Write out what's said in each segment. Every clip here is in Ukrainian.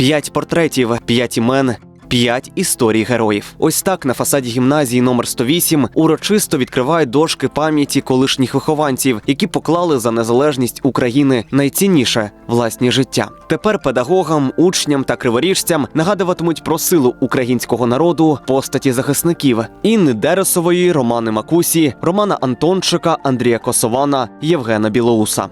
П'ять портретів, п'ять імен. П'ять історій героїв. Ось так на фасаді гімназії номер 108 урочисто відкривають дошки пам'яті колишніх вихованців, які поклали за незалежність України найцінніше власні життя. Тепер педагогам, учням та криворіжцям нагадуватимуть про силу українського народу постаті захисників Інни Дересової, Романи Макусі, Романа Антончика, Андрія Косована, Євгена Білоуса.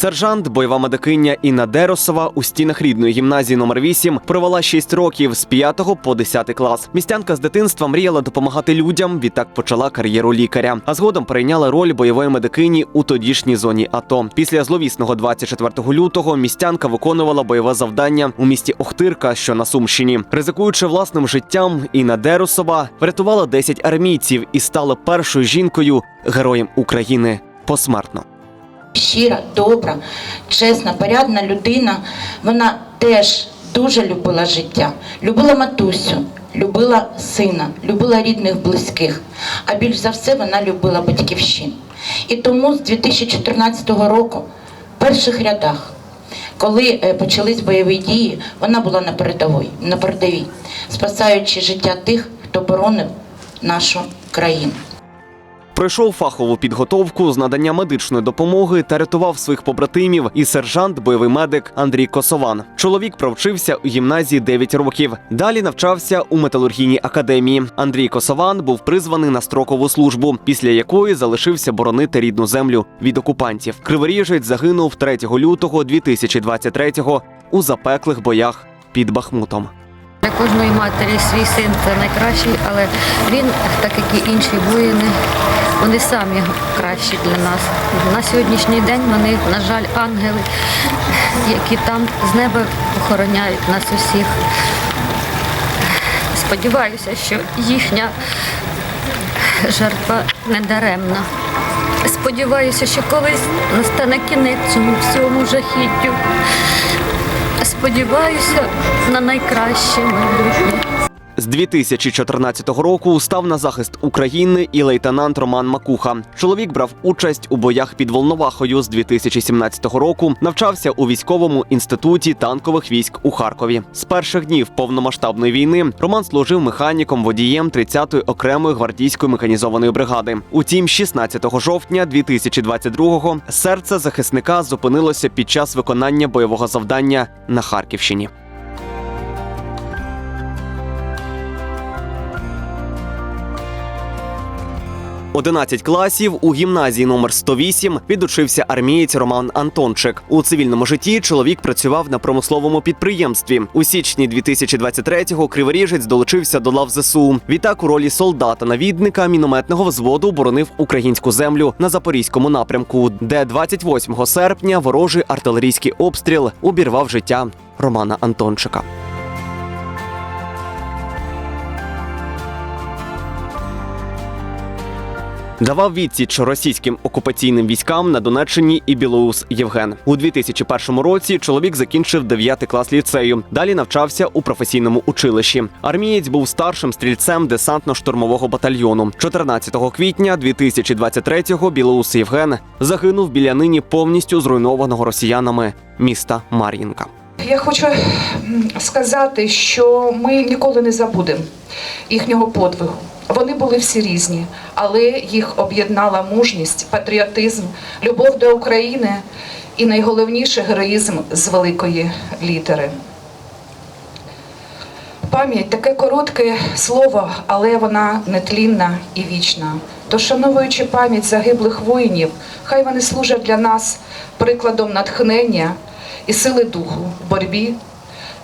Сержант, бойова медикиня Інна Деросова у стінах рідної гімназії номер 8 провела 6 років з 5 по 10 клас. Містянка з дитинства мріяла допомагати людям. Відтак почала кар'єру лікаря. А згодом перейняла роль бойової медикині у тодішній зоні АТО. Після зловісного 24 лютого містянка виконувала бойове завдання у місті Охтирка, що на Сумщині. Ризикуючи власним життям, Інна Деросова врятувала 10 армійців і стала першою жінкою героєм України посмертно. Щира, добра, чесна, порядна людина. Вона теж дуже любила життя, любила матусю, любила сина, любила рідних, близьких. А більш за все вона любила батьківщину. І тому з 2014 року в перших рядах. Коли е, почались бойові дії, вона була на передовій, на передовій, спасаючи життя тих, хто боронив нашу країну. Пройшов фахову підготовку з надання медичної допомоги та рятував своїх побратимів і сержант, бойовий медик Андрій Косован. Чоловік провчився у гімназії 9 років. Далі навчався у металургійній академії. Андрій Косован був призваний на строкову службу, після якої залишився боронити рідну землю від окупантів. Криворіжець загинув 3 лютого 2023-го у запеклих боях під Бахмутом. Для кожної матері свій син це найкращий, але він, так як і інші воїни, вони самі кращі для нас. На сьогоднішній день вони, на жаль, ангели, які там з неба охороняють нас усіх. Сподіваюся, що їхня жертва не даремна. Сподіваюся, що колись настане кінець цьому всьому жахіттю. Сподіваюся на найкраще майбутнє. З 2014 року став на захист України і лейтенант Роман Макуха. Чоловік брав участь у боях під Волновахою з 2017 року. Навчався у військовому інституті танкових військ у Харкові. З перших днів повномасштабної війни Роман служив механіком водієм 30-ї окремої гвардійської механізованої бригади. Утім, 16 жовтня 2022-го серце захисника зупинилося під час виконання бойового завдання на Харківщині. 11 класів у гімназії номер 108 відучився армієць Роман Антончик. У цивільному житті чоловік працював на промисловому підприємстві. У січні 2023-го Криворіжець долучився до лав ЗСУ. Відтак у ролі солдата-навідника мінометного взводу боронив українську землю на запорізькому напрямку, де 28 серпня ворожий артилерійський обстріл обірвав життя Романа Антончика. Давав відсіч російським окупаційним військам на Донеччині і Білоус Євген. У 2001 році чоловік закінчив 9 клас ліцею. Далі навчався у професійному училищі. Армієць був старшим стрільцем десантно-штурмового батальйону. 14 квітня 2023-го Білоус Євген загинув біля нині повністю зруйнованого росіянами міста Мар'їнка. Я хочу сказати, що ми ніколи не забудемо їхнього подвигу. Вони були всі різні, але їх об'єднала мужність, патріотизм, любов до України і найголовніше героїзм з великої літери. Пам'ять таке коротке слово, але вона нетлінна і вічна. Тож, шановуючи пам'ять загиблих воїнів, хай вони служать для нас прикладом натхнення і сили духу в боротьбі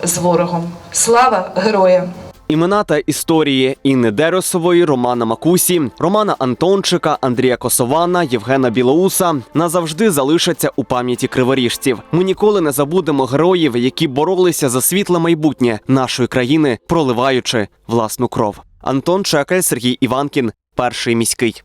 з ворогом. Слава героям! Імена та історії Інни Деросової, Романа Макусі, Романа Антончика, Андрія Косована, Євгена Білоуса назавжди залишаться у пам'яті криворіжців. Ми ніколи не забудемо героїв, які боролися за світле майбутнє нашої країни, проливаючи власну кров. Антон Чекель, Сергій Іванкін, перший міський.